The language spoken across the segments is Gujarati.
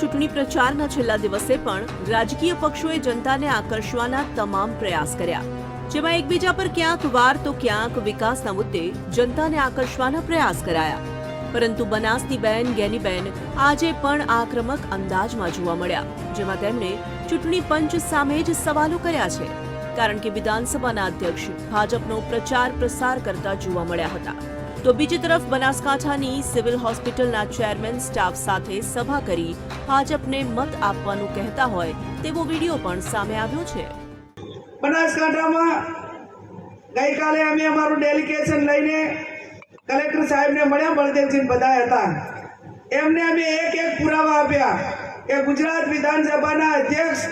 ચૂંટણી પ્રચારના છેલ્લા દિવસે પણ રાજકીય પક્ષોએ જનતાને આકર્ષવાના તમામ પ્રયાસ કર્યા. જેમાં એકબીજા પર ક્યાંક વાર તો ક્યાંક વિકાસના મુદ્દે જનતાને આકર્ષવાના પ્રયાસ કરાયા. પરંતુ બનાસની બેન ગેનીબેન આજે પણ આક્રમક અંદાજમાં જોવા મળ્યા, જેમાં તેમણે ચૂંટણી પંચ સામે જ સવાલો કર્યા છે. કારણ કે વિધાનસભાના અધ્યક્ષ ભાજપનો પ્રચાર પ્રસાર કરતા જોવા મળ્યા હતા. તો બીજી તરફ બનાસકાંઠાની સિવિલ હોસ્પિટલના ચેરમેન સ્ટાફ સાથે સભા કરી ભાજપને મત આપવાનું કહેતા હોય તેવો વીડિયો પણ સામે આવ્યો છે. બનાસકાંઠામાં ગઈકાલે અમે અમારું ડેલિગેશન લઈને કલેક્ટર સાહેબને મળ્યા, બળદેવસિંહ બધા હતા. એમને અમે એક એક પુરાવા આપ્યા કે ગુજરાત વિધાનસભાના અધ્યક્ષ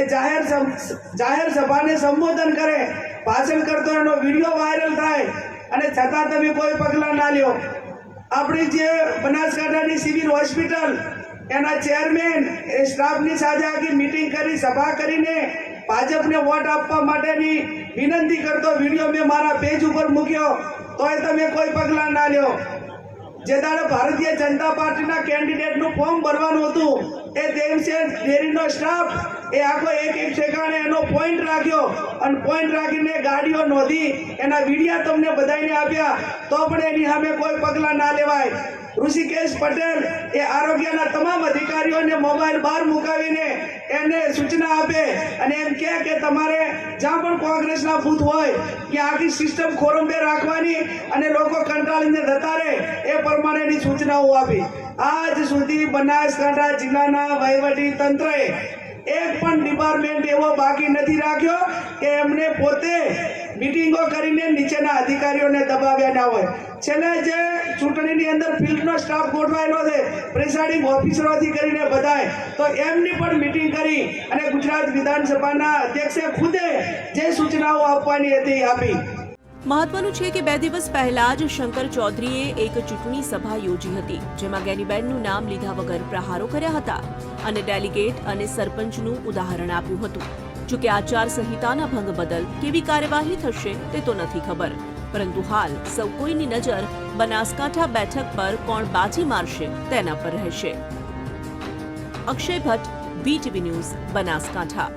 એ જાહેર જાહેર સભાને સંબોધન કરે, ભાષણ કરતો એનો વીડિયો વાયરલ થાય. અને છતાં તમે કોઈ પગલાં ના લ્યો. આપણી જે બનાસકાંઠાની સિવિલ હોસ્પિટલ, એના ચેરમેન, એ સ્ટાફની સાથે આખી મિટિંગ કરી, સભા કરીને ભાજપને વોટ આપવા માટેની વિનંતી કરતો વીડિયો મેં મારા પેજ ઉપર મૂક્યો. તોય તમે કોઈ પગલાં ના લ્યો. જે દાડે ભારતીય જનતા પાર્ટીના કેન્ડિડેટનું ફોર્મ ભરવાનું હતું એ દેવસે ડેરીનો સ્ટાફ એ આખો એક એક ઠેકાણે એનો પોઈન્ટ રાખ્યો. અને પોઈન્ટ રાખીને ગાડીઓ નોંધી. એના વિડીયા તમને બધાને આપ્યા. તો પણ એની સામે કોઈ પગલાં ના લેવાય. ઋષિકેશ પટેલ એ આરોગ્યના તમામ અધિકારીઓને મોબાઈલ બહાર મુકાવીને એને સૂચના આપે અને એમ કહે કે તમારે જ્યાં પણ કોંગ્રેસના બૂથ હોય કે આખી સિસ્ટમ ખોરંબે રાખવાની અને લોકો કંટાળીને જતા રહે એ પ્રમાણેની સૂચનાઓ આપી. આજ સુધી બનાસકાંઠા જિલ્લાના વહીવટી તંત્રએ એક પણ ડિપાર્ટમેન્ટ એવો બાકી નથી રાખ્યો કે એમને પોતે મિટિંગો કરીને નીચેના અધિકારીઓને દબાવ્યા ના હોય. છેલ્લે જે ચૂંટણીની અંદર ફિલ્ડનો સ્ટાફ ગોઠવાયેલો છે, પ્રિસાઇડિંગ ઓફિસરોથી કરીને બધાય તો એમની પણ મિટિંગ કરી અને ગુજરાત વિધાનસભાના અધ્યક્ષે ખુદે જે સૂચનાઓ આપવાની હતી આપી. મહત્વનું છે કે બે દિવસ પહેલા જ શંકર ચૌધરીએ એક ચૂંટણી સભા યોજી હતી, જેમાં ગેનીબેનનું નામ લીધા વગર પ્રહારો કર્યા હતા અને ડેલિગેટ અને સરપંચનું ઉદાહરણ આપ્યું હતું. જોકે આચારસંહિતાના ભંગ બદલ કેવી કાર્યવાહી થશે તે તો નથી ખબર, પરંતુ હાલ સૌ કોઈની નજર બનાસકાંઠા બેઠક પર કોણ બાજી મારશે તેના પર રહેશે. Akshay Bhatt BTV news Banaskantha.